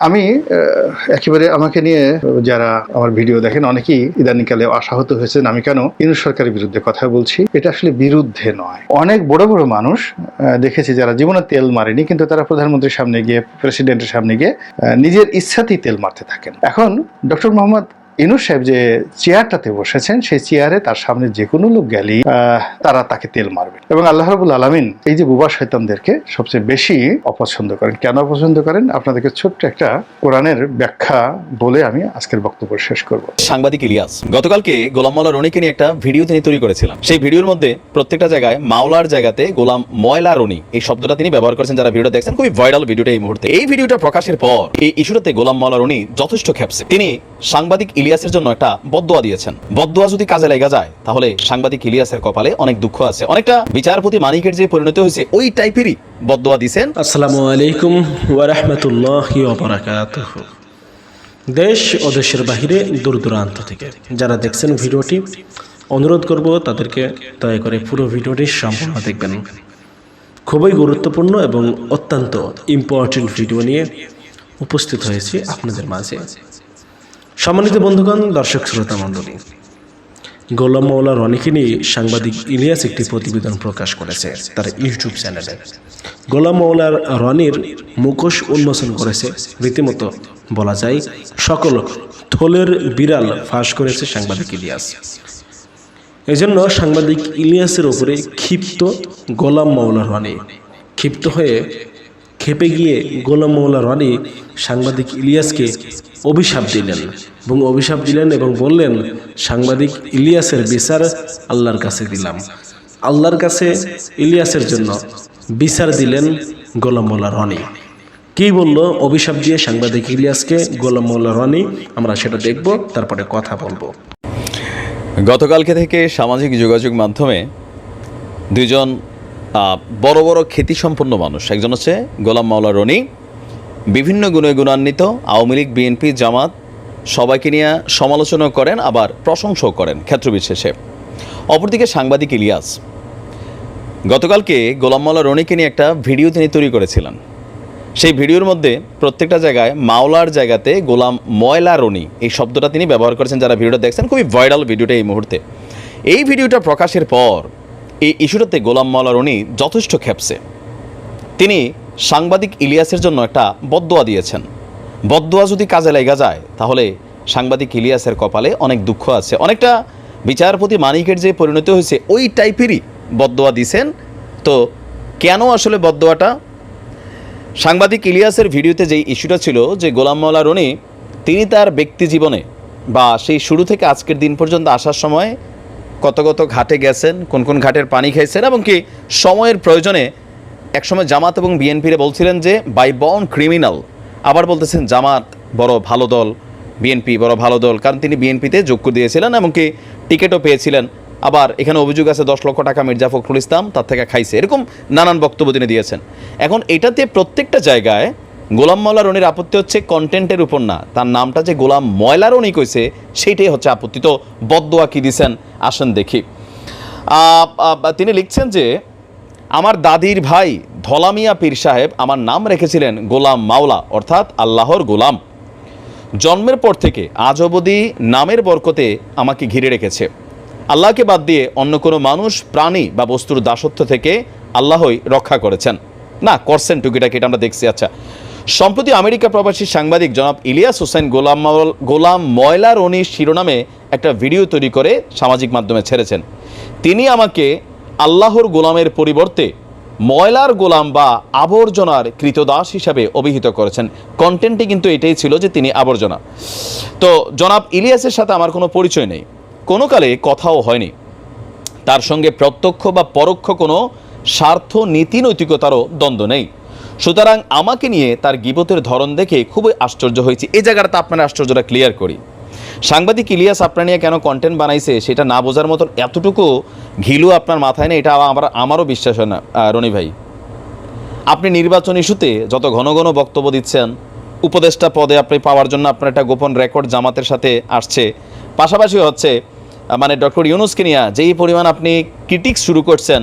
আমি একেবারে আমাকে নিয়ে যারা আমার ভিডিও দেখেন, অনেকেই ইদানিকালে আশাহত হয়েছেন আমি কেন ইউনুস সরকারের বিরুদ্ধে কথা বলছি। এটা আসলে বিরুদ্ধে নয়। অনেক বড় বড় মানুষ দেখেছি যারা জীবনে তেল মারেনি, কিন্তু তারা প্রধানমন্ত্রীর সামনে গিয়ে প্রেসিডেন্টের সামনে গিয়ে নিজের ইচ্ছাতেই তেল মারতে থাকেন। এখন, ডক্টর মোহাম্মদ ইনুস সাহেব যে চেয়ারটাতে বসেছেন, সেই চেয়ারে তার সামনে যে কোনো লোক গেলেই তারা তাকে তেল মারবে। এবং আল্লাহ রাবুল আলমিন এই যে বুবা শৈতানদেরকে সবচেয়ে বেশি অপছন্দ করেন। কেন অপছন্দ করেন? আপনাদেরকে ছোট্ট একটা কোরআনের ব্যাখ্যা বলে আমি আজকের বক্তব্য শেষ করব। সাংবাদিক ইলিয়াস, গতকালকে গোলাম মাওলা রনিকে নিয়ে একটা ভিডিও তিনি তৈরি করেছিলাম সেই ভিডিওর মধ্যে প্রত্যেকটা জায়গায় মাওলার জায়গাতে গোলাম ময়লা রনি, এই শব্দটা তিনি ব্যবহার করেছেন, যারা ভিডিও দেখছেন, খুবই ভাইরাল ভিডিওটা এই মুহূর্তে। এই ভিডিওটা প্রকাশের পর এই ইস্যুটাতে গোলাম মাওলা রনি যথেষ্ট খেপছে তিনি সাংবাদিক ইলিয়াসের জন্য একটা বদদোয়া দিয়েছেন। বদদোয়া যদি কাজে লেগে যায়, তাহলে সাংবাদিক ইলিয়াসের কপালে অনেক দুঃখ আছে। অনেকটা বিচারপতি মানিকের যে পরিণতি হয়েছে, ওই টাইপেরই বদদোয়া দিয়েছেন আসসালামু আলাইকুম ওয়ারহমতুল্লাহ ওবরাকাতুহ দেশ ও দেশের বাহিরে দূর দূরান্ত থেকে যারা দেখছেন ভিডিওটি, অনুরোধ করব তাদেরকে দয়া করে পুরো ভিডিওটি সম্পূর্ণ দেখবেন। খুবই গুরুত্বপূর্ণ এবং অত্যন্ত ইম্পর্টেন্ট ভিডিও নিয়ে উপস্থিত হয়েছি আপনাদের মাঝে। সম্মানিত বন্ধুগণ, দর্শক শ্রোতা মণ্ডলী, গোলাম মৌলা রনিকে নিয়ে সাংবাদিক ইলিয়াস একটি প্রতিবেদন প্রকাশ করেছে তার ইউটিউব চ্যানেলে। গোলাম মৌলার রনির মুখোশ উন্মোচন করেছে। রীতিমতো বলা যায়, সকল থলের বিড়াল ফাঁস করেছে সাংবাদিক ইলিয়াস। এজন্য সাংবাদিক ইলিয়াসের উপরে ক্ষিপ্ত গোলাম মৌলা রনি ক্ষিপ্ত হয়ে খেপে গিয়ে গোলাম মৌলা রনি সাংবাদিক ইলিয়াসকে অভিশাপ দিলেন এবং অভিশাপ দিলেন এবং বললেন সাংবাদিক ইলিয়াসের বিচার আল্লাহর কাছে দিলাম। আল্লাহর কাছে ইলিয়াসের জন্য বিচার দিলেন গোলাম মোল্লা রনি। কী বলল অভিশাপ দিয়ে সাংবাদিক ইলিয়াসকে গোলাম মোল্লা রনি? আমরা সেটা দেখব তারপরে কথা বলব। গতকালকে থেকে সামাজিক যোগাযোগ মাধ্যমে দুইজন আহ, বড় বড় খ্যাতিসম্পন্ন মানুষ। একজন হচ্ছে গোলাম মাওলা রনি। বিভিন্ন গুণে গুণান্বিত আওয়ামী লীগ, বিএনপি, জামাত, সবাইকে নিয়ে সমালোচনা করেন, আবার প্রশংসাও করেন ক্ষেত্রবিশেষে। অপরদিকে সাংবাদিক ইলিয়াস। গতকালকে গোলাম মাওলা রনিকে নিয়ে একটা ভিডিও তিনি তৈরি করেছিলেন। সেই ভিডিওর মধ্যে প্রত্যেকটা জায়গায় মাওলার জায়গাতে গোলাম ময়লা রনি এই শব্দটা তিনি ব্যবহার করেছেন। যারা ভিডিওটা দেখছেন, খুবই ভাইরাল ভিডিওটা এই মুহূর্তে। এই ভিডিওটা প্রকাশের পর এই ইস্যুটাতে গোলাম ময়লা রনি যথেষ্ট খেপছে তিনি সাংবাদিক ইলিয়াসের জন্য একটা বদদোয়া দিয়েছেন। বদদোয়া যদি কাজে লেগে যায়, তাহলে সাংবাদিক ইলিয়াসের কপালে অনেক দুঃখ আছে। অনেকটা বিচারপতি মানিকের যে পরিণতি হয়েছে, ওই টাইপেরই বদদোয়া দিছেন। তো কেন আসলে বদদোয়াটা? সাংবাদিক ইলিয়াসের ভিডিওতে যেই ইস্যুটা ছিল যে গোলাম মাওলা রনি তিনি তার ব্যক্তি জীবনে বা সেই শুরু থেকে আজকের দিন পর্যন্ত আসার সময় কত কত ঘাটে গেছেন, কোন কোন ঘাটের পানি খাইছেন এবং কি সময়ের প্রয়োজনে একসময় জামাত এবং বিএনপিরে বলছিলেন যে বাই বন ক্রিমিনাল আবার বলতেছেন, জামাত বড় ভালো দল, বিএনপি বড় ভালো দল, কারণ তিনি বিএনপিতে যোগ্য দিয়েছিলেন এমনকি টিকিটও পেয়েছিলেন। আবার এখানে অভিযোগ আছে, দশ লক্ষ টাকা মির্জা ফখরুল ইসলাম তার থেকে খাইছে, এরকম নানান বক্তব্য তিনি দিয়েছেন। এখন এটাতে প্রত্যেকটা জায়গায় গোলাম ময়লা রনির আপত্তি হচ্ছে কন্টেন্টের উপর না। তার নামটা যে গোলাম ময়লা রনি কইছে, সেইটাই হচ্ছে আপত্তি। তো বদদোয়া কি দিছেন? আসেন দেখি। তিনি লিখছেন যে, আমার দাদির ভাই ধলামিয়া পীর সাহেব আমার নাম রেখেছিলেন গোলাম মাওলা, অর্থাৎ আল্লাহর গোলাম। জন্মের পর থেকে আজ অবধি নামের বরকতে আমাকে ঘিরে রেখেছে। আল্লাহকে বাদ দিয়ে অন্য কোনো মানুষ, প্রাণী বা বস্তুর দাসত্ব থেকে আল্লাহই রক্ষা করেছেন। না, করছেন টুকিটাকি, এটা আমরা দেখছি আচ্ছা। সম্প্রতি আমেরিকা প্রবাসী সাংবাদিক জনাব ইলিয়াস হোসেন গোলাম গোলাম ময়লা রনি শিরোনামে একটা ভিডিও তৈরি করে সামাজিক মাধ্যমে ছেড়েছেন। তিনি আমাকে আল্লাহর গোলামের পরিবর্তে ময়লার গোলাম বা আবর্জনার কৃতদাস হিসাবে অভিহিত করেছেন। কন্টেন্টে কিন্তু এটাই ছিল যে তিনি আবর্জনা। তো জনাব ইলিয়াসের সাথে আমার কোনো পরিচয় নেই। কোনো কালে কথাও হয়নি। তার সঙ্গে প্রত্যক্ষ বা পরোক্ষ কোনো স্বার্থ, নীতি, নৈতিকতারও দ্বন্দ্ব নেই। সুতরাং আমাকে নিয়ে তার গিবতের ধরন দেখে খুবই আশ্চর্য হয়েছে। এই জায়গাটা আপনার আশ্চর্যটা ক্লিয়ার করি। সাংবাদিক ইলিয়াস আপনার নিয়ে কেন কন্টেন্ট বানাইছে সেটা না বোঝার মতন এতটুকু ঘিলু আপনার মাথায় নেই, এটা আমার, আমারও বিশ্বাস হয় না রনি ভাই। আপনি নির্বাচন ইস্যুতে যত ঘন ঘন বক্তব্য দিচ্ছেন, উপদেষ্টা পদে আপনি পাওয়ার জন্য আপনার একটা গোপন রেকর্ড জামাতের সাথে আসছে। পাশাপাশি হচ্ছে মানে ডক্টর ইউনুসকে নিয়ে যেই পরিমাণ আপনি ক্রিটিক্স শুরু করছেন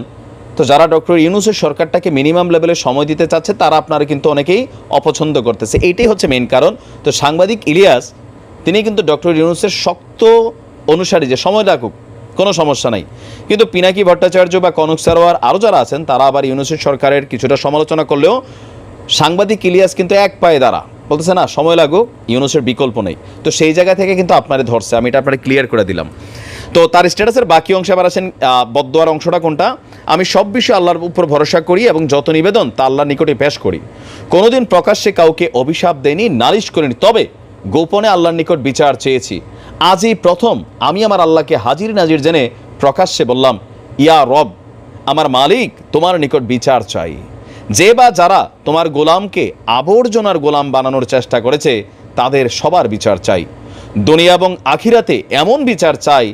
তো যারা ডক্টর ইউনুসের সরকারটাকে মিনিমাম লেভেলে সময় দিতে চাচ্ছে, তারা আপনারা কিন্তু অনেকেই অপছন্দ করতেছে। এইটাই হচ্ছে মেন কারণ। তো সাংবাদিক ইলিয়াস, তিনি কিন্তু ডক্টর ইউনুসের শক্ত অনুসারী যে সময় লাগুক, কোনো সমস্যা নাই। কিন্তু পিনাকি ভট্টাচার্য বা কনক সারোয়ার আরও যারা আছেন, তারা আবার ইউনুসের সরকারের কিছুটা সমালোচনা করলেও সাংবাদিক ইলিয়াস কিন্তু এক পায়ে দাঁড়া। বলতেছে, না, সময় লাগুক, ইউনুসের বিকল্প নেই। তো সেই জায়গা থেকে কিন্তু আপনারে ধরছে। আমি এটা আপনারে ক্লিয়ার করে দিলাম। তো তার স্ট্যাটাসের বাকি অংশে আবার আছেন আহ, বদদোয়ার অংশটা কোনটা? আমি সব বিষয়ে আল্লাহর উপর ভরসা করি এবং যত নিবেদন তা আল্লাহর নিকটে পেশ করি। কোনোদিন প্রকাশ্যে কাউকে অভিশাপ দেয়নি নালিশ করিনি তবে গোপনে আল্লাহর নিকট বিচার চেয়েছি। আজই প্রথম আমি আমার আল্লাহকে হাজির নাজির জেনে প্রকাশ্যে বললাম ইয়া রব আমার মালিক তোমার নিকট বিচার চাই। যে বা যারা তোমার গোলামকে আবর্জনার গোলাম বানানোর চেষ্টা করেছে তাদের সবার বিচার চাই। দুনিয়া এবং আখিরাতে এমন বিচার চাই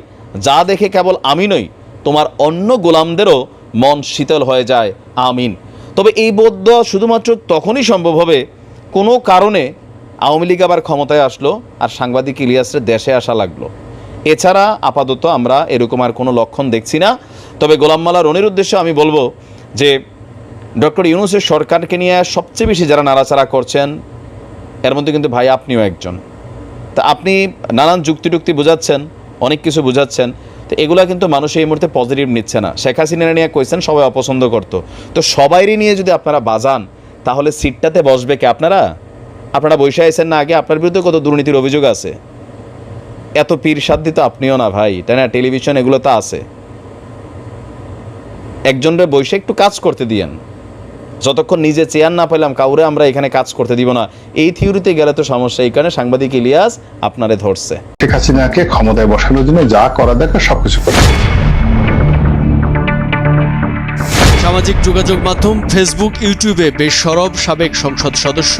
যা দেখে কেবল আমি নই, তোমার অন্য গোলামদেরও মন শীতল হয়ে যায়। আমিন। তবে এই বোধ শুধুমাত্র তখনই সম্ভব হবে, কোনো কারণে আওয়ামী লীগ আবার ক্ষমতায় আসলো আর সাংবাদিক ইলিয়াসের দেশে আসা লাগল। এছাড়া আপাতত আমরা এরকম আর কোনো লক্ষণ দেখছি না। তবে গোলাম মালা রনির উদ্দেশ্যে আমি বলব যে, ডক্টর ইউনুসের সরকারকে নিয়ে সবচেয়ে বেশি যারা নাড়াচাড়া করছেন, এর মধ্যে কিন্তু ভাই আপনিও একজন। তা আপনি নানান যুক্তি টুক্তি বোঝাচ্ছেন অনেক কিছু বোঝাচ্ছেন। তো এগুলা কিন্তু মানুষ এই মুহূর্তে পজিটিভ নিচ্ছে না। শেখ হাসিনা নিয়ে কইছেন, সবাই অপছন্দ করতো। তো সবাইরই নিয়ে যদি আপনারা বাজান, তাহলে সিটটাতে বসবে কি আপনারা? আপনারা বসে আছেন না আগে, আপনার বিরুদ্ধে কত দুর্নীতির অভিযোগ আছে? এত পীর সাধ্যি তো আপনিও না ভাই, তাই না? টেলিভিশন এগুলো তো আছে। একজনের বসে একটু কাজ করতে দিয়েন। যতক্ষণ নিজে চেয়ার না পেলাম, কাউরে আমরা এখানে কাজ করতে দিব না। এই থিওরিতে গেলে তো সমস্যা। এই কারণে সাংবাদিক ইলিয়াস আপনারে ধরছে। শেখ হাসিনাকে ক্ষমতায় বসানোর জন্য যা করা দরকার সবকিছু করে সামাজিক যোগাযোগ মাধ্যম ফেসবুক ইউটিউবে বেশ সরব সাবেক সংসদ সদস্য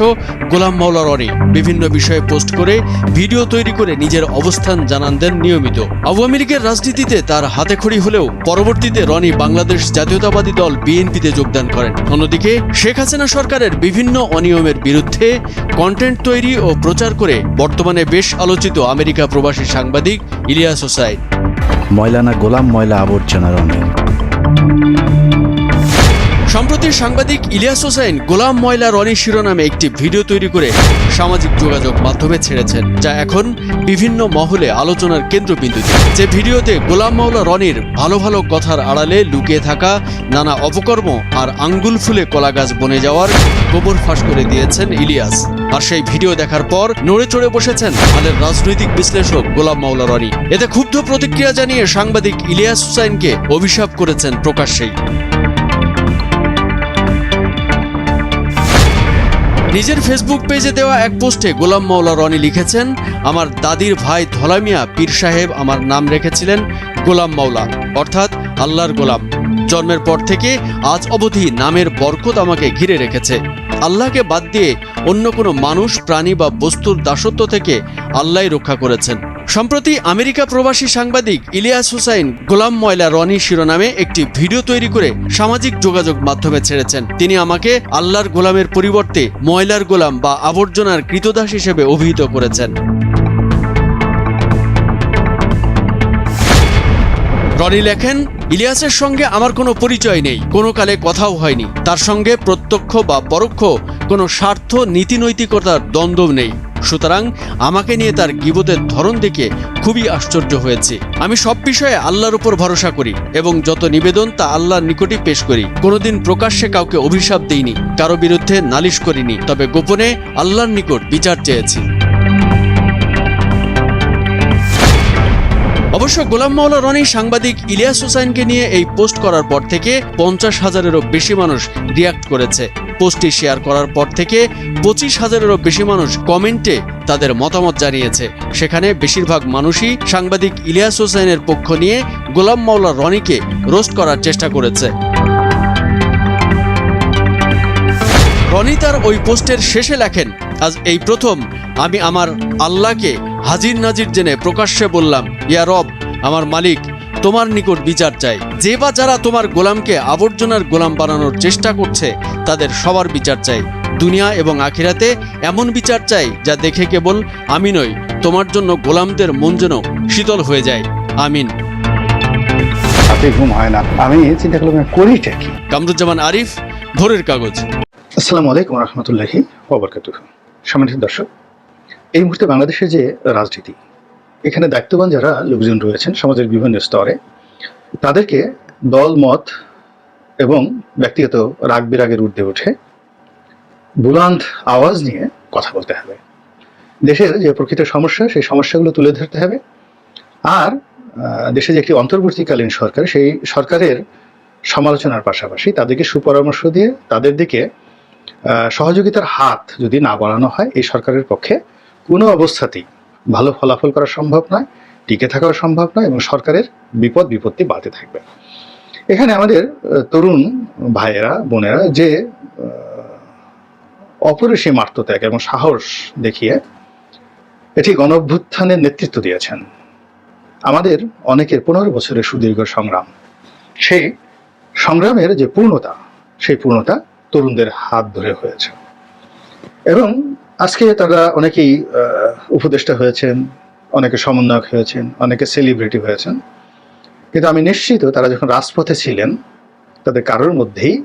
গোলাম মাওলা রনি বিভিন্ন বিষয়ে পোস্ট করে ভিডিও তৈরি করে নিজের অবস্থান জানান দেন নিয়মিত। আওয়ামী লীগের রাজনীতিতে তার হাতে খড়ি হলেও পরবর্তীতে রনি বাংলাদেশ জাতীয়তাবাদী দল বিএনপিতে যোগদান করেন। অন্যদিকে শেখ হাসিনা সরকারের বিভিন্ন অনিয়মের বিরুদ্ধে কন্টেন্ট তৈরি ও প্রচার করে বর্তমানে বেশ আলোচিত আমেরিকা প্রবাসী সাংবাদিক ইলিয়াস হোসাইন। ময়লা না গোলাম ময়লা আবর্জনার অনেক সম্প্রতি সাংবাদিক ইলিয়াস হোসেন গোলাম ময়লা রনি শিরোনামে একটি ভিডিও তৈরি করে সামাজিক যোগাযোগ মাধ্যমে ছেড়েছেন, যা এখন বিভিন্ন মহলে আলোচনার কেন্দ্রবিন্দুতে। যে ভিডিওতে গোলাম মাওলা রনির ভালো ভালো কথার আড়ালে লুকিয়ে থাকা, নানা অপকর্ম আর আঙ্গুল ফুলে কলা গাছ বনে যাওয়ার গোবর ফাঁস করে দিয়েছেন ইলিয়াস। আর সেই ভিডিও দেখার পর নড়ে চড়ে বসেছেন হালের রাজনৈতিক বিশ্লেষক গোলাম মাওলা রনি। এতে ক্ষুব্ধ প্রতিক্রিয়া জানিয়ে সাংবাদিক ইলিয়াস হুসাইনকে অভিশাপ করেছেন প্রকাশ্যেই। নিজের ফেসবুক পেজে দেওয়া এক পোস্টে গোলাম মাওলা রনি লিখেছেন, আমার দাদির ভাই ধলামিয়া পীর সাহেব আমার নাম রেখেছিলেন গোলাম মাওলা, অর্থাৎ আল্লাহর গোলাম। জন্মের পর থেকে আজ অবধি নামের বরকত আমাকে ঘিরে রেখেছে। আল্লাহকে বাদ দিয়ে অন্য কোনো মানুষ, প্রাণী বা বস্তুর দাসত্ব থেকে আল্লাহ রক্ষা করেছেন। সম্প্রতি আমেরিকা প্রবাসী সাংবাদিক ইলিয়াস হুসাইন, গোলাম ময়লা রনি শিরোনামে একটি ভিডিও তৈরি করে সামাজিক যোগাযোগ মাধ্যমে ছেড়েছেন। তিনি আমাকে আল্লাহর গোলামের পরিবর্তে ময়লার গোলাম বা আবর্জনার কৃতদাস হিসেবে অভিহিত করেছেন। রনি লেখেন, ইলিয়াসের সঙ্গে আমার কোনো পরিচয় নেই, কোনো কালে কথাও হয়নি। তার সঙ্গে প্রত্যক্ষ বা পরোক্ষ কোনো স্বার্থ, নীতিনৈতিকতার দ্বন্দ্ব নেই। সুতরাং আমাকে নিয়ে তার গিবতের ধরন দেখে খুবই আশ্চর্য হয়েছে। আমি সব বিষয়ে আল্লাহর উপর ভরসা করি এবং যত নিবেদন তা আল্লাহর নিকটই পেশ করি। কোনোদিন প্রকাশ্যে কাউকে অভিশাপ দিইনি, কারও বিরুদ্ধে নালিশ করিনি, তবে গোপনে আল্লাহর নিকট বিচার চেয়েছি। অবশ্য গোলাম মাওলা রনি সাংবাদিক ইলিয়াস হোসাইনকে নিয়ে এই পোস্ট করার পর থেকে পঞ্চাশ হাজারেরও বেশি মানুষ রিয়াক্ট করেছে। পোস্টটি শেয়ার করার পর থেকে পঁচিশ হাজারেরও বেশি মানুষ কমেন্টে তাদের মতামত জানিয়েছে। সেখানে বেশিরভাগ মানুষই সাংবাদিক ইলিয়াস হোসাইনের পক্ষ নিয়ে গোলাম মাওলা রনিকে রোস্ট করার চেষ্টা করেছে। রনি তার ওই পোস্টের শেষে লেখেন, আজ এই প্রথম আমি আমার আল্লাহকে হাজির নাজির জেনে প্রকাশ্যে বললাম, ইয়া রব আমার মালিক তোমার নিকট বিচার চাই। যে বা যারা তোমার গোলামকে আবর্জনার গোলাম বানানোর চেষ্টা করছে তাদের সবার বিচার চাই। দুনিয়া এবং আখিরাতে এমন বিচার চাই যা দেখে কেবল আমি নই তোমার জন্য গোলামদের মন যেন শীতল হয়ে যায়। আমিন। রাতে ঘুম হয় না। আমি চিন্তা করলাম করিটা কি? কামরুজ্জামান আরিফ ভোরের কাগজ। আসসালামু আলাইকুম রহমতুল্লাহি সম্মানিত দর্শক এই মুহূর্তে বাংলাদেশের যে রাজনীতি এখানে দায়িত্ববান যারা লোকজন রয়েছেন সমাজের বিভিন্ন স্তরে, তাদেরকে দল, মত এবং ব্যক্তিগত রাগ বিরাগের ঊর্ধ্বে উঠে বুলান্ত আওয়াজ নিয়ে কথা বলতে হবে। দেশের যে প্রকৃত সমস্যা, সেই সমস্যাগুলো তুলে ধরতে হবে। আর দেশে যে একটি অন্তর্বর্তীকালীন সরকার, সেই সরকারের সমালোচনার পাশাপাশি তাদেরকে সুপরামর্শ দিয়ে তাদের দিকে সহযোগিতার হাত যদি না বাড়ানো হয়, এই সরকারের পক্ষে কোনো অবস্থাতেই ভালো ফলাফল করা সম্ভব নয়, টিকে থাকাও সম্ভব নয় এবং সরকারের বিপদ বিপত্তি বাড়তে থাকবে। এখানে আমাদের তরুণ ভাইয়েরা, বোনেরা যে অপরিসীম আত্মত্যাগ এবং সাহস দেখিয়ে এটি গণ অভ্যুত্থানের নেতৃত্ব দিয়েছেন। আমাদের অনেকের পনেরো বছরের সুদীর্ঘ সংগ্রাম। সেই সংগ্রামের যে পূর্ণতা, সেই পূর্ণতা তরুণদের হাত ধরে হয়েছে। এবং আজকে তারা অনেকেই উপদেষ্টা হয়েছেন, অনেকে সমন্বয়ক হয়েছেন, অনেকে সেলিব্রিটি হয়েছেন। কিন্তু আমি নিশ্চিত তারা যখন রাজপথে ছিলেন, তাদের কারোর মধ্যেই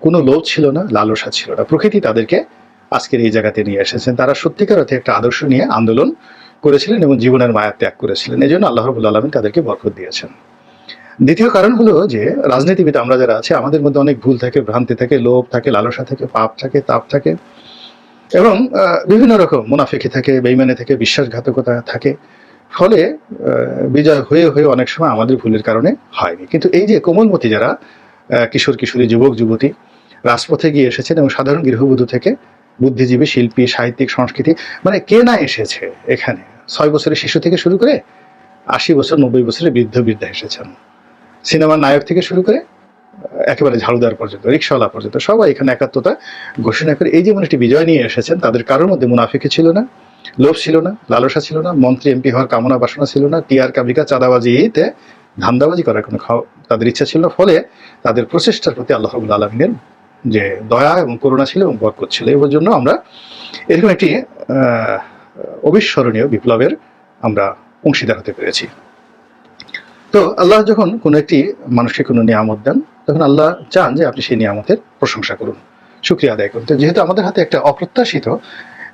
কোনো লোভ ছিল না, লালসা ছিল না। প্রকৃতি তাদেরকে আজকের এই জায়গাতে নিয়ে এসেছেন। তারা সত্যিকার অর্থে একটা আদর্শ নিয়ে আন্দোলন করেছিলেন এবং জীবনের মায়া ত্যাগ করেছিলেন। এই জন্য আল্লাহ রবুল আলমিন তাদেরকে বরকত দিয়েছেন। দ্বিতীয় কারণ হলো যে, রাজনীতিবিদ আমরা যারা আছি, আমাদের মধ্যে অনেক ভুল থাকে, ভ্রান্তি থাকে, লোভ থাকে, লালসা থাকে, পাপ থাকে, তাপ থাকে। এবং বিভিন্ন রকম মুনাফিকি থাকে বেইমানে থাকে, বিশ্বাসঘাতকতা থাকে। ফলে বিজয় হয়ে হয়ে অনেক সময় আমাদের ভুলের কারণে হয়নি। কিন্তু এই যে কোমলমতি যারা কিশোর, কিশোরী, যুবক, যুবতী, রাজপথে গিয়ে এসেছেন এবং সাধারণ গৃহবধূ থেকে বুদ্ধিজীবী, শিল্পী, সাহিত্যিক, সংস্কৃতি মানে কে না এসেছে এখানে? ছয় বছরের শিশু থেকে শুরু করে আশি বছর, নব্বই বছরের বৃদ্ধ, বৃদ্ধা এসেছেন। সিনেমার নায়ক থেকে শুরু করে একেবারে ঝাড়ুদার পর্যন্ত রিক্সাওয়ালা পর্যন্ত, সবাই এখানে একাত্মতা ঘোষণা করে, এই যেমন একটি বিজয় নিয়ে এসেছেন তাদের কারোর মধ্যে মুনাফিকি ছিল না, লোভ ছিল না, লালসা ছিল না, মন্ত্রী, এমপি হওয়ার কামনা বাসনা ছিল না, টিআর, কাবিকা, চাঁদাবাজিতে ধান্দাবাজি করার কোনো তাদের ইচ্ছা ছিল ফলে তাদের প্রচেষ্টার প্রতি আল্লাহ রবুল আলমিনের যে দয়া এবং করুণা ছিল এবং বরকত ছিল, এর জন্য আমরা এরকম একটি অবিস্মরণীয় বিপ্লবের আমরা অংশীদার হতে পেরেছি। তো আল্লাহ যখন কোনো একটি মানুষকে কোনো নিয়ামত দেন, তখন আল্লাহ চান যে আপনি সেই নিয়ামতের প্রশংসা করুন। শুক্রিয়া আদায় করুন। তো যেহেতু আমাদের হাতে একটা অপ্রত্যাশিত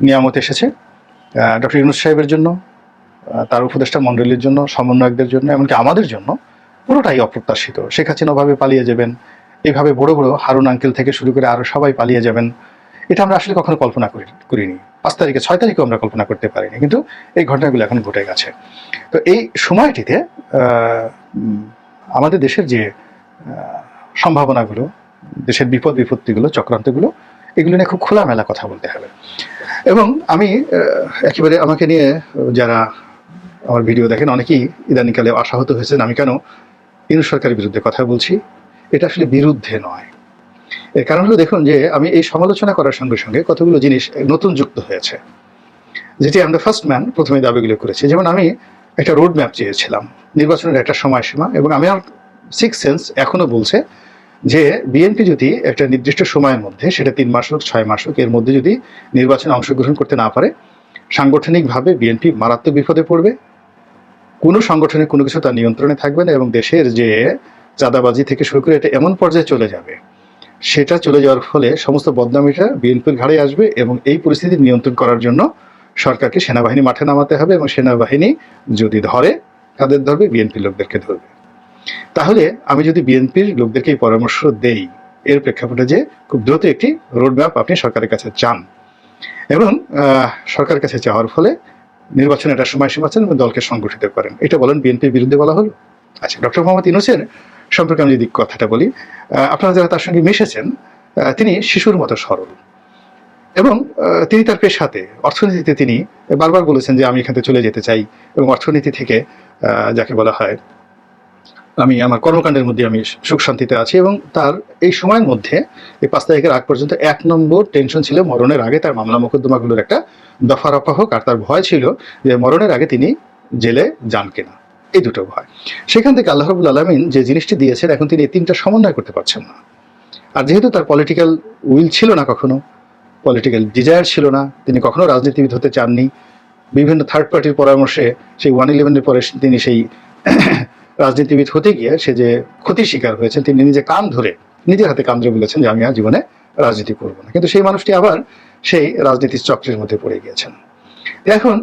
নিয়ামত এসেছে ডক্টর ইউনুস সাহেবের জন্য তার উপদেষ্টা মণ্ডলীর জন্য, সমন্বয়কদের জন্য, এমনকি আমাদের জন্য পুরোটাই অপ্রত্যাশিত। শেখ হাসিনা ভাবে পালিয়ে যাবেন এইভাবে বড় বড় হারুন আঙ্কেল থেকে শুরু করে আরও সবাই পালিয়ে যাবেন, এটা আমরা আসলে কখনো কল্পনা করি করিনি। পাঁচ তারিখে ছয় তারিখেও আমরা কল্পনা করতে পারিনি, কিন্তু এই ঘটনাগুলো এখন ঘটে গেছে। তো এই সময়টিতে আমাদের দেশের যে সম্ভাবনাগুলো, দেশের বিপদ বিপত্তিগুলো, চক্রান্তগুলো, এগুলো নিয়ে খুব খোলামেলা কথা বলতে হবে। এবং আমি একেবারে আমাকে নিয়ে যারা আমার ভিডিও দেখেন, অনেকেই ইদানিকালে আশাহত হয়েছেন আমি কেন ইউনুস সরকারের বিরুদ্ধে কথা বলছি। এটা আসলে বিরুদ্ধে নয়। এর কারণ হলো দেখুন যে, আমি এই সমালোচনা করার সঙ্গে সঙ্গে কতগুলো জিনিস নতুন যুক্ত হয়েছে। যেটি আমরা ফার্স্ট ম্যান প্রথমে দাবিগুলো করেছি। যেমন আমি একটা রোড ম্যাপ চেয়েছিলাম, নির্বাচনের একটা সময়সীমা এবং আমি আমার সিক্স সেন্স এখনও বলছে যে বিএনপি যদি একটা নির্দিষ্ট সময়ের মধ্যে, সেটা তিন মাস হোক, ছয় মাস হোক, এর মধ্যে যদি নির্বাচনে অংশগ্রহণ করতে না পারে, সাংগঠনিকভাবে বিএনপি মারাত্মক বিপদে পড়বে। কোনো সংগঠনের কোনো কিছু তার নিয়ন্ত্রণে থাকবে না এবং দেশের যে চাঁদাবাজি থেকে শুরু করে এটা এমন পর্যায়ে চলে যাবে, সেটা চলে যাওয়ার ফলে সমস্ত বদনামিটা বিএনপির ঘাড়ে আসবে এবং এই পরিস্থিতি নিয়ন্ত্রণ করার জন্য সরকারকে সেনাবাহিনী মাঠে নামাতে হবে এবং সেনাবাহিনী যদি ধরে, তাদের ধরবে বিএনপির লোকদেরকে ধরবে। তাহলে আমি যদি বিএনপির লোকদেরকে এই পরামর্শ দেই, এর প্রেক্ষাপটে যে খুব দ্রুত একটি রোডম্যাপ আপনি সরকারের কাছে চান। এবং সরকারের কাছে চাওয়ার ফলে নির্বাচনে একটা সময়সীমা চান এবং দলকে সংগঠিত করেন। এটা বলেন বিএনপির বিরুদ্ধে বলা হলো। আচ্ছা ডক্টর মোহাম্মদ ইউনুসের সম্পর্কে আমি যদি কথাটা বলি আপনারা যারা তার সঙ্গে মিশেছেন তিনি শিশুর মতো সরল। এবং তিনি তার পেশাতে, অর্থনীতিতে তিনি বারবার বলেছেন যে আমি এখান থেকে চলে যেতে চাই এবং অর্থনীতি থেকে যাকে বলা হয়, আমি আমার কর্মকাণ্ডের মধ্যে আমি সুখ শান্তিতে আছি এবং তার এই সময়ের মধ্যে, এই পাঁচ তারিখের আগ পর্যন্ত এক নম্বর টেনশন ছিল মরণের আগে তার মামলা মোকদ্দমাগুলোর একটা দফা রফা হোক। আর তার ভয় ছিল যে মরণের আগে তিনি জেলে যান কিনা। এই দুটো ভয়। সেখান থেকে আল্লাহ রবুল আলমিন যে জিনিসটি দিয়েছেন, এখন তিনি এই তিনটা সমন্বয় করতে পারছেন না। আর যেহেতু তার পলিটিক্যাল উইল ছিল না কখনো পলিটিক্যাল ডিজায়ার ছিল না, তিনি কখনো রাজনীতিবিদ হতে চাননি। বিভিন্ন থার্ড পার্টির পরামর্শে সেই ওয়ান ইলেভেনের পরে তিনি সেই রাজনীতিবিদ হতে গিয়ে সে যে ক্ষতির শিকার হয়েছেন, তিনি নিজে কান ধরে নিজের হাতে কান ধরে বলেছেন যে, আমি আর জীবনে রাজনীতি করব না। কিন্তু সেই মানুষটি আবার সেই রাজনীতির চক্রের মধ্যে পড়ে গিয়েছেন। এখন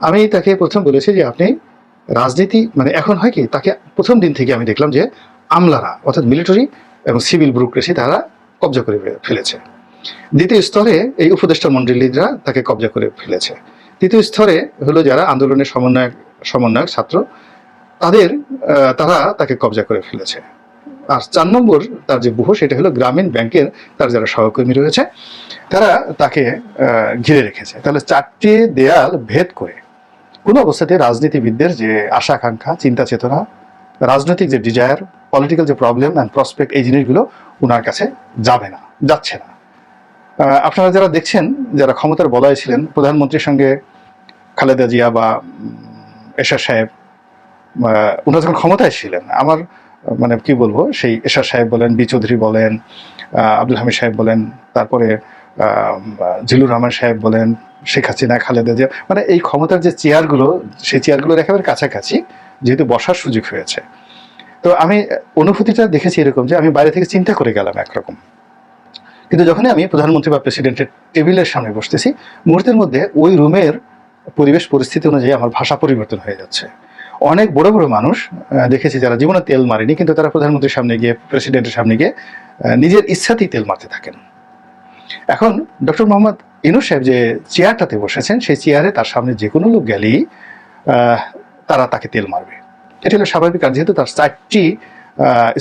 আমি তাকে প্রথম বলেছি যে, আপনি রাজনীতি মানে এখন হয় কি, তাকে প্রথম দিন থেকে আমি দেখলাম যে আমলারা, অর্থাৎ মিলিটারি এবং সিভিল ব্যুরোক্রেসি তারা কবজা করে ফেলেছে। দ্বিতীয় স্তরে এই উপদেষ্টা মন্ডলীরা তাকে কবজা করে ফেলেছে। তৃতীয় স্তরে হলো যারা আন্দোলনের সমন্বয়ক সমন্বয়ক ছাত্র, তাদের তারা তাকে কবজা করে ফেলেছে। আর চার নম্বর তার যে বুহ, সেটা হলো গ্রামীণ ব্যাংকের তার যারা সহকর্মী রয়েছে, তারা তাকে ঘিরে রেখেছে। তাহলে চারটি দেয়াল ভেদ করে কোনো অবস্থাতে রাজনীতিবিদদের যে আশা, আকাঙ্ক্ষা, চিন্তা, চেতনা, রাজনৈতিক যে ডিজায়ার পলিটিক্যাল যে প্রবলেম অ্যান্ড প্রসপেক্ট এই জিনিসগুলো ওনার কাছে যাবে না, যাচ্ছে না। আপনারা যারা দেখছেন, যারা ক্ষমতার বলয় ছিলেন, প্রধানমন্ত্রীর সঙ্গে খালেদা জিয়া বা এরশাদ সাহেব ওনারা যখন ক্ষমতায় ছিলেন, আমার মানে কি বলব, সেই এরশাদ সাহেব বলেন, বি চৌধুরী বলেন আব্দুল হামিদ সাহেব বলেন, তারপরে জিলুর রহমান সাহেব বলেন, শেখ হাসিনা, খালেদা জিয়া মানে এই ক্ষমতার যে চেয়ারগুলো, সেই চেয়ারগুলোর একেবারে কাছাকাছি যেহেতু বসার সুযোগ হয়েছে। তো আমি অনুভূতিটা দেখেছি এরকম যে আমি বাইরে থেকে চিন্তা করে গেলাম একরকম। কিন্তু যখনই আমি প্রধানমন্ত্রী বা প্রেসিডেন্টের টেবিলের সামনে বসতেছি, মুহূর্তের মধ্যে ওই রুমের পরিবেশ পরিস্থিতি অনুযায়ী আমার ভাষা পরিবর্তন হয়ে যাচ্ছে। অনেক বড় বড় মানুষ দেখেছি যারা জীবনে তেল মারেনি, কিন্তু তারা প্রধানমন্ত্রীর সামনে গিয়ে প্রেসিডেন্টের সামনে গিয়ে নিজের ইচ্ছাতেই তেল মারতে থাকেন। এখন ডক্টর মোহাম্মদ ইনু সাহেব যে চেয়ারটাতে বসেছেন, সেই চেয়ারে তার সামনে যে কোনো লোক গেলেই তারা তাকে তেল মারবে। এটা হলো স্বাভাবিক আর যেহেতু তার চারটি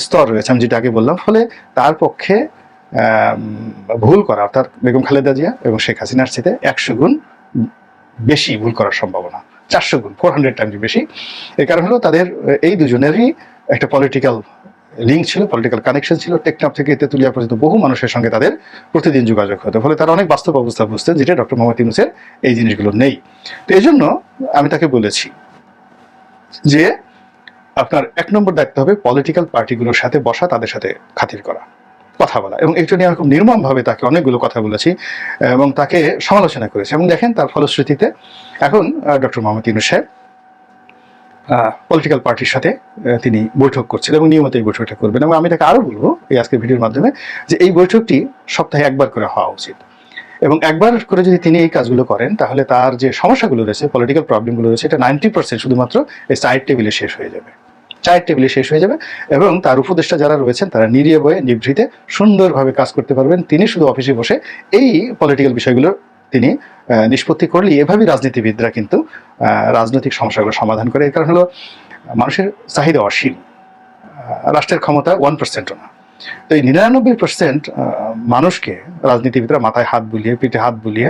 স্তর রয়েছে, আমি যেটা আগে বললাম, ফলে তার পক্ষে ভুল করা, অর্থাৎ বেগম খালেদা জিয়া এবং শেখ হাসিনার চেয়ে একশো গুণ বেশি ভুল করার সম্ভাবনা, চারশো গুণ ফোর হান্ড্রেড টাইমস বেশি। এর কারণ হলো তাদের, এই দুজনেরই একটা পলিটিক্যাল লিঙ্ক ছিল পলিটিক্যাল কানেকশন ছিল। টেকনাফ থেকে তেতুলিয়া পর্যন্ত বহু মানুষের সঙ্গে তাদের প্রতিদিন যোগাযোগ হতো। ফলে তারা অনেক বাস্তব অবস্থা বুঝতেন যেটা ডক্টর মোহাম্মদ ইউনুসের এই জিনিসগুলো নেই। তো এই জন্য আমি তাকে বলেছি যে আপনার এক নম্বর দায়িত্ব হবে পলিটিক্যাল পার্টিগুলোর সাথে বসা, তাদের সাথে খাতির করা। কথা বলা। এবং এটা নিয়ে খুব নির্মমভাবে তাকে অনেকগুলো কথা বলেছি, এবং তাকে সমালোচনা করেছি। এবং দেখেন তার ফলশ্রুতিতে এখন ডক্টর মোহাম্মদ ইউনুস সাহেব পলিটিক্যাল পার্টির সাথে তিনি বৈঠক করছেন এবং নিয়মিত এই বৈঠকটা করবেন। এবং আমি তাকে আরও বলব এই আজকের ভিডিওর মাধ্যমে যে এই বৈঠকটি সপ্তাহে একবার করে হওয়া উচিত। এবং একবার করে যদি তিনি এই কাজগুলো করেন, তাহলে তার যে সমস্যাগুলো রয়েছে পলিটিক্যাল প্রবলেমগুলো রয়েছে, এটা নাইনটি পার্সেন্ট শুধুমাত্র এই চায়ের টেবিলে শেষ হয়ে যাবে। চায়ের টেবিলে শেষ হয়ে যাবে এবং তার উপদেষ্টা যারা রয়েছেন, তারা নিরিয়ে বয়ে, নিভৃতে সুন্দরভাবে কাজ করতে পারবেন। তিনি শুধু অফিসে বসে এই পলিটিক্যাল বিষয়গুলো তিনি নিষ্পত্তি করলে এভাবেই রাজনীতিবিদরা কিন্তু রাজনৈতিক সমস্যাগুলো সমাধান করে। এর কারণ হলো, মানুষের চাহিদা অসীম। রাষ্ট্রের ক্ষমতা ওয়ান পার্সেন্টও না। তো এই নিরানব্বই পার্সেন্ট মানুষকে রাজনীতিবিদরা মাথায় হাত বুলিয়ে, পিঠে হাত বুলিয়ে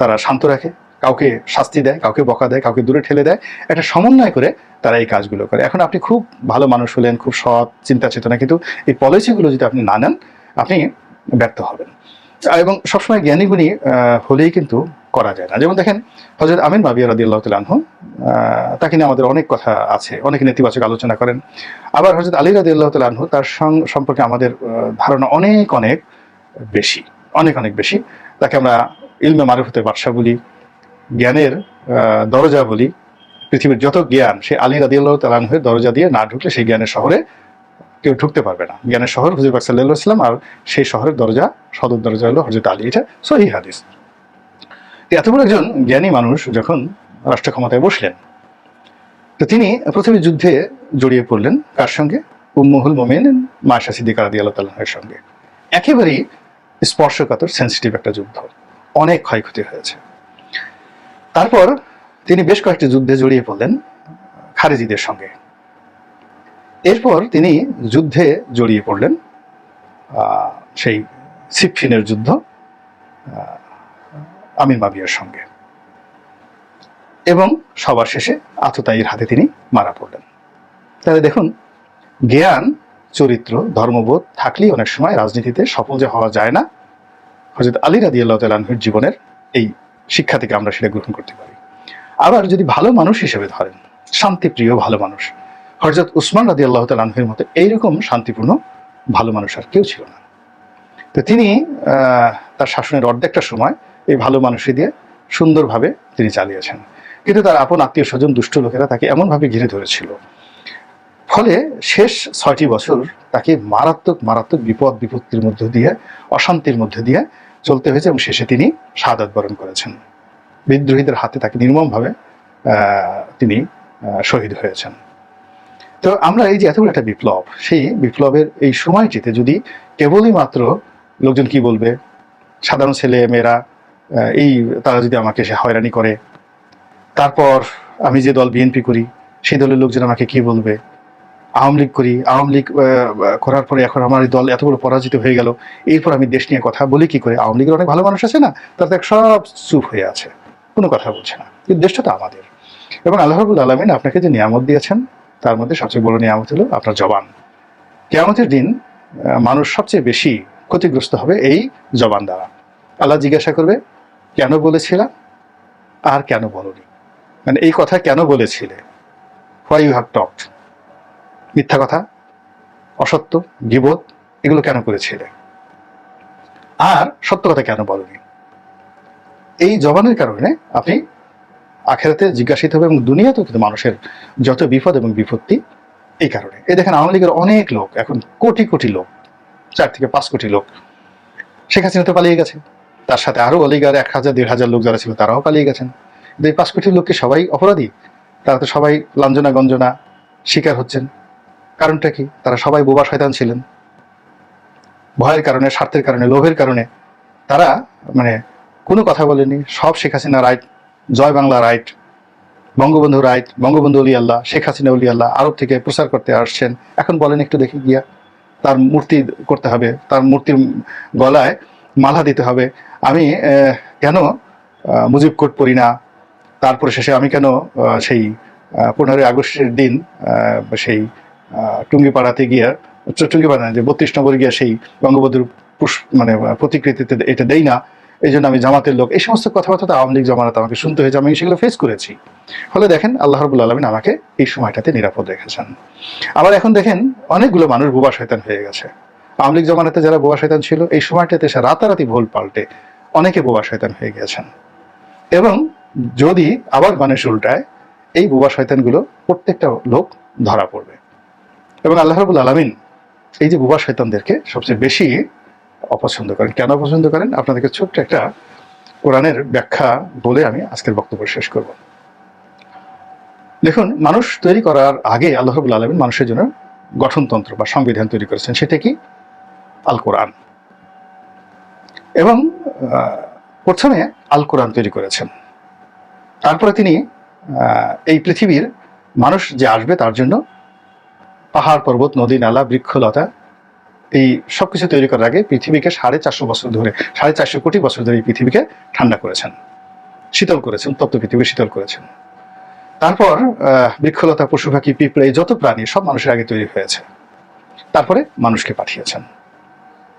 তারা শান্ত রাখে। কাউকে শাস্তি দেয়, কাউকে বকা দেয়, কাউকে দূরে ঠেলে দেয়। একটা সমন্বয় করে তারা এই কাজগুলো করে। এখন আপনি খুব ভালো মানুষ হলেন, খুব সৎ চিন্তা চেতনা কিন্তু এই পলিসিগুলো যদি আপনি না নেন, আপনি ব্যর্থ হবেন। এবং সবসময় জ্ঞানী গুণী হলেই কিন্তু করা যায় না। যেমন দেখেন হজরত আমিন মাবিয়া রাদি আল্লাহ তালহ তাকে নিয়ে আমাদের অনেক কথা আছে, অনেক নেতিবাচক আলোচনা করেন। আবার হজরত আলী রাদি আল্লাহ তালহ তার সম্পর্কে আমাদের ধারণা অনেক অনেক বেশি, অনেক অনেক বেশি। তাকে আমরা ইলমে মারুফতের বাদশা বলি, জ্ঞানের দরজা বলি পৃথিবীর যত জ্ঞান, সে আলী আল্লাহ তালাহের দরজা দিয়ে না ঢুকলে সেই জ্ঞানের শহরে কেউ ঢুকতে পারবে না। জ্ঞানের শহর হুজুর পাক সাল্লাহ ইসলাম আর সেই শহরের দরজা, সদর দরজা হলো হজরত আলী। এটা সহি হাদিস। এত বড় একজন জ্ঞানী মানুষ যখন রাষ্ট্র ক্ষমতায় বসলেন, তো তিনি প্রথমে যুদ্ধে জড়িয়ে পড়লেন কার সঙ্গে? উম্মহুল মোমেন মাশা সিদ্দিকা রাদি আল্লাহ তাল্লাহের সঙ্গে। একেবারেই স্পর্শকাতর সেন্সিটিভ একটা যুদ্ধ। অনেক ক্ষয়ক্ষতি হয়েছে। তারপর তিনি বেশ কয়েকটি যুদ্ধে জড়িয়ে পড়লেন খারেজিদের সঙ্গে। এরপর তিনি যুদ্ধে জড়িয়ে পড়লেন সেই সিফিনের যুদ্ধ আমির মাবিয়ার সঙ্গে। এবং সবার শেষে আততায়ীর হাতে তিনি মারা পড়লেন। তাহলে দেখুন, জ্ঞান, চরিত্র, ধর্মবোধ থাকলেই অনেক সময় রাজনীতিতে সফল যে হওয়া যায় না। হজরত আলী রাদি আল্লাহ তালহির জীবনের এই শিক্ষা থেকে আমরা সেটা গ্রহণ করতে পারি। আবার যদি ভালো মানুষ হিসেবে ধরেন, শান্তিপ্রিয় ভালো মানুষ হজরত উসমান রাদি আল্লাহ তালহির মতো এইরকম শান্তিপূর্ণ ভালো মানুষ আর কেউ ছিল না। তো তিনি তার শাসনের অর্ধেকটা সময় এই ভালো মানুষই দিয়ে সুন্দরভাবে তিনি চালিয়েছেন। কিন্তু তার আপন আত্মীয় স্বজন, দুষ্ট লোকেরা তাকে এমনভাবে ঘিরে ধরেছিল। ফলে শেষ ছয়টি বছর তাকে মারাত্মক মারাত্মক বিপদ, বিপত্তির মধ্য দিয়ে, অশান্তির মধ্য দিয়ে চলতে হয়েছে এবং শেষে তিনি শাহাদাত বরণ করেছেন। বিদ্রোহীদের হাতে তাকে নির্মমভাবে তিনি শহীদ হয়েছেন। তো আমরা এই যে এত একটা বিপ্লব, সেই বিপ্লবের এই সময়টিতে যদি কেবলই মাত্র লোকজন কি বলবে? সাধারণ ছেলে মেয়েরা এই তারা যদি আমাকে সে হয়রানি করে, তারপর আমি যে দল বিএনপি করি, সেই দলের লোকজন আমাকে কি বলবে? আওয়ামী লীগ করি, আওয়ামী লীগ করার পরে এখন আমার দল এত বড় পরাজিত হয়ে গেল, এরপর আমি দেশ নিয়ে কথা বলি কি করে? আওয়ামী লীগের অনেক ভালো মানুষ আছে না? তারা এক সব চুপ হয়ে আছে। কোনো কথা বলছে না। দেশটা তো আমাদের। এবং আল্লাহ রবুল আলমিন আপনাকে যে নিয়ামত দিয়েছেন, তার মধ্যে সবচেয়ে বড় নিয়ামত হলো আপনার জবান। কেয়ামতের দিন মানুষ সবচেয়ে বেশি ক্ষতিগ্রস্ত হবে এই জবান দ্বারা। আল্লাহ জিজ্ঞাসা করবে, কেন বলেছিলাম? আর কেন বলনি? মানে এই কথা কেন বলেছিলে? হোয়াই ইউ হ্যাভ টকড মিথ্যা কথা? অসত্য? বিবোধ এগুলো কেন করেছিলে? আর সত্য কথা কেন বলনি? এই জবানের কারণে আপনি আখেরাতে জিজ্ঞাসিত হবে এবং দুনিয়াতেও কিন্তু মানুষের যত বিপদ এবং বিপত্তি এই কারণে। এই দেখেন, আওয়ামী লীগের অনেক লোক, এখন কোটি কোটি লোক, চার থেকে পাঁচ কোটি লোক শেখ হাসিনা তো পালিয়ে গেছে। তার সাথে আরও অলিগার এক হাজার, দেড় হাজার লোক যারা ছিল, তারাও পালিয়ে গেছেন। এই পাঁচ কোটি লোককে সবাই অপরাধী। তারা তো সবাই লাঞ্ছনা গঞ্জনা শিকার হচ্ছেন। কারণটা কি? তারা সবাই বোবা শয়তান ছিলেন। ভয়ের কারণে, স্বার্থের কারণে, লোভের কারণে তারা মানে কোনো কথা বলেনি। সব Sheikh Hasina right Joy Bangla right Bangabandhu right Bangabandhu অলি আল্লাহ, শেখ হাসিনা অলি আল্লাহ আরব থেকে প্রচার করতে আসছেন। এখন বলেন একটু দেখি গিয়া তার মূর্তি করতে হবে, তার মূর্তির গলায় মালা দিতে হবে। আমি কেন মুজিব কোট পড়ি না? তারপরে শেষে আমি কেন সেই পনেরোই আগস্টের দিন সেই টুঙ্গিপাড়াতে গিয়ে, টুঙ্গিপাড়া যে বত্রিশ নম্বর গিয়া সেই বঙ্গবন্ধুর মানে প্রতিকৃতিতে এটা দেই না। এই জন্য আমি জামাতের লোক, এই সমস্ত কথাবার্তা আওয়ামী লীগ জমানাতে আমাকে শুনতে হয়েছে, আমি সেগুলো ফেস করেছি। ফলে দেখেন, আল্লাহ রবুল আলমিন আমাকে এই সময়টাতে নিরাপদ রেখেছেন। আবার এখন দেখেন, অনেকগুলো মানুষ বোবা শয়তান হয়ে গেছে। আওয়ামী লীগ জমানাতে যারা বোবা শয়তান ছিল, এই সময়টাতে সে রাতারাতি ভুল পাল্টে অনেকে বোবা শয়তান হয়ে গিয়েছেন। এবং যদি আবার গণেশ উল্টায়, এই বোবা শয়তানগুলো প্রত্যেকটা লোক ধরা পড়বে। এবং আল্লাহ রবুল আলমিন এই যে বোবা শয়তানদেরকে সবচেয়ে বেশি অপছন্দ করেন। কেন অপছন্দ করেন? আপনাদেরকে ছোট্ট একটা কোরআনের ব্যাখ্যা বলে আমি আজকের বক্তব্য শেষ করব। দেখুন, মানুষ তৈরি করার আগে আল্লাহ রবুল আলমিন মানুষের জন্য গঠনতন্ত্র বা সংবিধান তৈরি করেছেন। সেটা কি? আল কোরআন এবং প্রথমে আল কোরআন তৈরি করেছেন। তারপরে তিনি এই পৃথিবীর মানুষ যে আসবে তার জন্য পাহাড়, পর্বত, নদী, নালা, বৃক্ষলতা এই সবকিছু তৈরি করার আগে পৃথিবীকে সাড়ে চারশো বছর ধরে, সাড়ে চারশো কোটি বছর ধরে এই পৃথিবীকে ঠান্ডা করেছেন। শীতল করেছেন তপ্ত পৃথিবী শীতল করেছেন। তারপর বৃক্ষলতা পশু পাখি পিঁপড়ে যত প্রাণী, সব মানুষের আগে তৈরি হয়েছে। তারপরে মানুষকে পাঠিয়েছেন।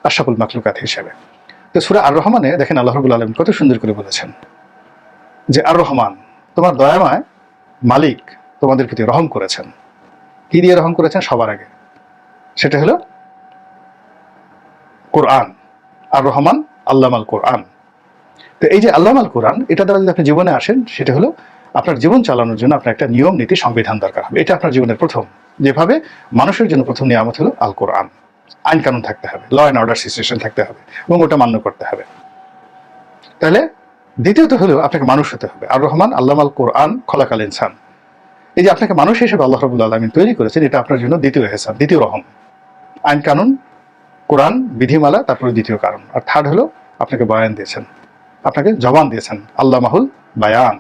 আশাফুল মাকলুকাত হিসেবে। তো সুরা আর রহমানে দেখেন আল্লাহ রবুল আলম কত সুন্দর করে বলেছেন যে আর রহমান তোমার দয়াময় মালিক তোমাদের প্রতি রহম করেছেন। কি দিয়ে রহম করেছেন? সবার আগে। সেটা হলো কোরআন। আর রহমান আল্লামাল কোরআন। তো এই যে আল্লামাল কোরআন, এটা দ্বারা যদি আপনি জীবনে আসেন, সেটা হলো আপনার জীবন চালানোর জন্য আপনার একটা নিয়ম, নীতি, সংবিধান দরকার হবে। এটা আপনার জীবনের প্রথম। যেভাবে মানুষের জন্য প্রথম নিয়ামত হলো আল কোরআন আইন কানুন থাকতে হবে ল অ্যান্ড অর্ডার সিচুয়েশন থাকতে হবে, এবং ওটা মান্য করতে হবে। তাহলে দ্বিতীয়ত হলো আপনাকে মানুষ হতে হবে। আর রহমান আল্লামাল কোরআন খলাকাল ইনসান। এই যে আপনাকে মানুষ হিসেবে আল্লাহ রবুল আলমিন তৈরি করেছেন, এটা আপনার জন্য দ্বিতীয় হেসান দ্বিতীয় রহম। আইন কানুন কোরআন, বিধিমালা, তারপরে দ্বিতীয় কারণ। আর থার্ড হলো, আপনাকে বয়ান দিয়েছেন। আপনাকে জবান দিয়েছেন আল্লাহ মাহুল বায়ান।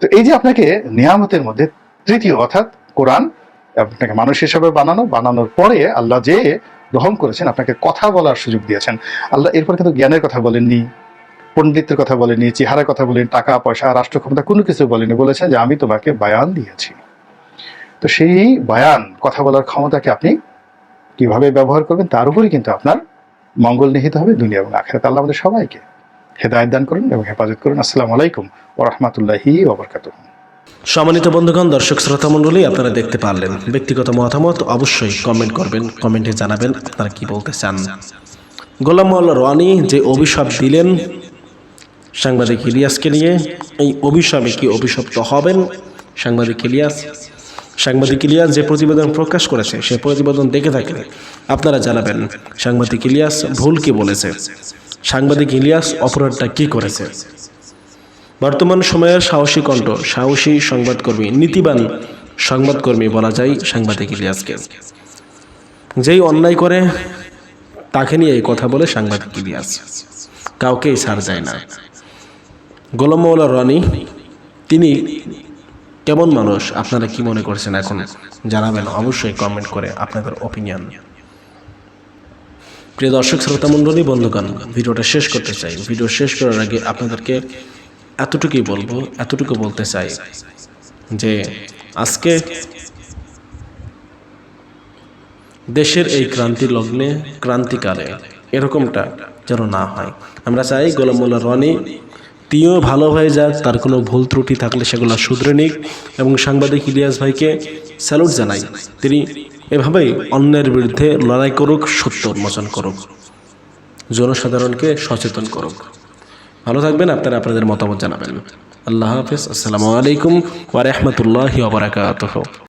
তো এই যে আপনাকে নিয়ামতের মধ্যে তৃতীয়, অর্থাৎ কোরআন, আপনাকে মানুষ হিসাবে বানানো, বানানোর পরে আল্লাহ যে গ্রহণ করেছেন, আপনাকে কথা বলার সুযোগ দিয়েছেন। আল্লাহ এরপর কিন্তু জ্ঞানের কথা বলেননি, পণ্ডিতের কথা বলেনি চেহারার কথা বলেন টাকা, পয়সা, রাষ্ট্র ক্ষমতা, কোনো কিছু বলেনি বলেছেন যে, আমি তোমাকে বায়ান দিয়েছি। তো সেই বায়ান, কথা বলার ক্ষমতাকে আপনি কীভাবে ব্যবহার করবেন তার উপরই কিন্তু আপনার মঙ্গল নিহিত হবে দুনিয়া এবং আখেরাত। আল্লাহ আমাদের সবাইকে হেদায়ত দান করুন এবং হেফাজত করুন। আসসালামু আলাইকুম ও রহমতুল্লাহি ওবরকাতুহ। সম্মানিত বন্ধুগণ, দর্শক শ্রোতা মণ্ডলী, আপনারা দেখতে পারলেন। ব্যক্তিগত মতামত অবশ্যই কমেন্ট করবেন কমেন্টে জানাবেন আপনারা কি বলতে চান। গোলাম মোল্লা রওয়ানি যে অভিশাপ দিলেন, সাংবাদিক ইলিয়াসকে নিয়ে, এই অভিশাপে কি অভিশপ্ত হবেন? সাংবাদিক ইলিয়াস সাংবাদিক ইলিয়াস যে প্রতিবেদন প্রকাশ করেছে, সে প্রতিবেদন দেখে থাকলে আপনারা জানাবেন, সাংবাদিক ইলিয়াস ভুল কি বলেছে? সাংবাদিক ইলিয়াস অপরাধটা কি করেছে? বর্তমান সময়ের সাহসী কণ্ঠ, সাহসী সংবাদকর্মী, নীতিবান সংবাদকর্মী বলা যায় সাংবাদিক ইলিয়াসকে। যেই অন্যায় করে, তাকে নিয়ে এই কথা বলে সাংবাদিক ইলিয়াস। কাউকেই ছাড় যায় না। গোলাম রনি, তিনি কেমন মানুষ আপনারা কি মনে করছেন এখন? জানাবেন অবশ্যই কমেন্ট করে আপনাদের ওপিনিয়ন প্রিয় দর্শক, শ্রোতা মণ্ডলী, বন্ধুগণ, ভিডিওটা শেষ করতে চাই। ভিডিও শেষ করার আগে আপনাদেরকে এতটুকুই বলব, এতটুকু বলতে চাই যে আজকে দেশের এই ক্রান্তি লগ্নে, ক্রান্তিকালে এরকমটা যেন না হয়। আমরা চাই গোলাম মোল্লা রনি তিনিও ভালো হয়ে যাক, তার কোনো ভুল ত্রুটি থাকলে সেগুলো শুধরে নিক এবং সাংবাদিক ইলিয়াস ভাইকে স্যালুট জানাই। তিনি এভাবেই অন্যের বিরুদ্ধে লড়াই করুক, সত্য উন্মোচন করুক। জনসাধারণকে সচেতন করুক। ভালো থাকবেন, আপনারা আপনাদের মতামত জানাবেন। আল্লাহ হাফিজ, আসসালামু আলাইকুম ওয়া রাহমাতুল্লাহি ওয়া বারাকাতুহু।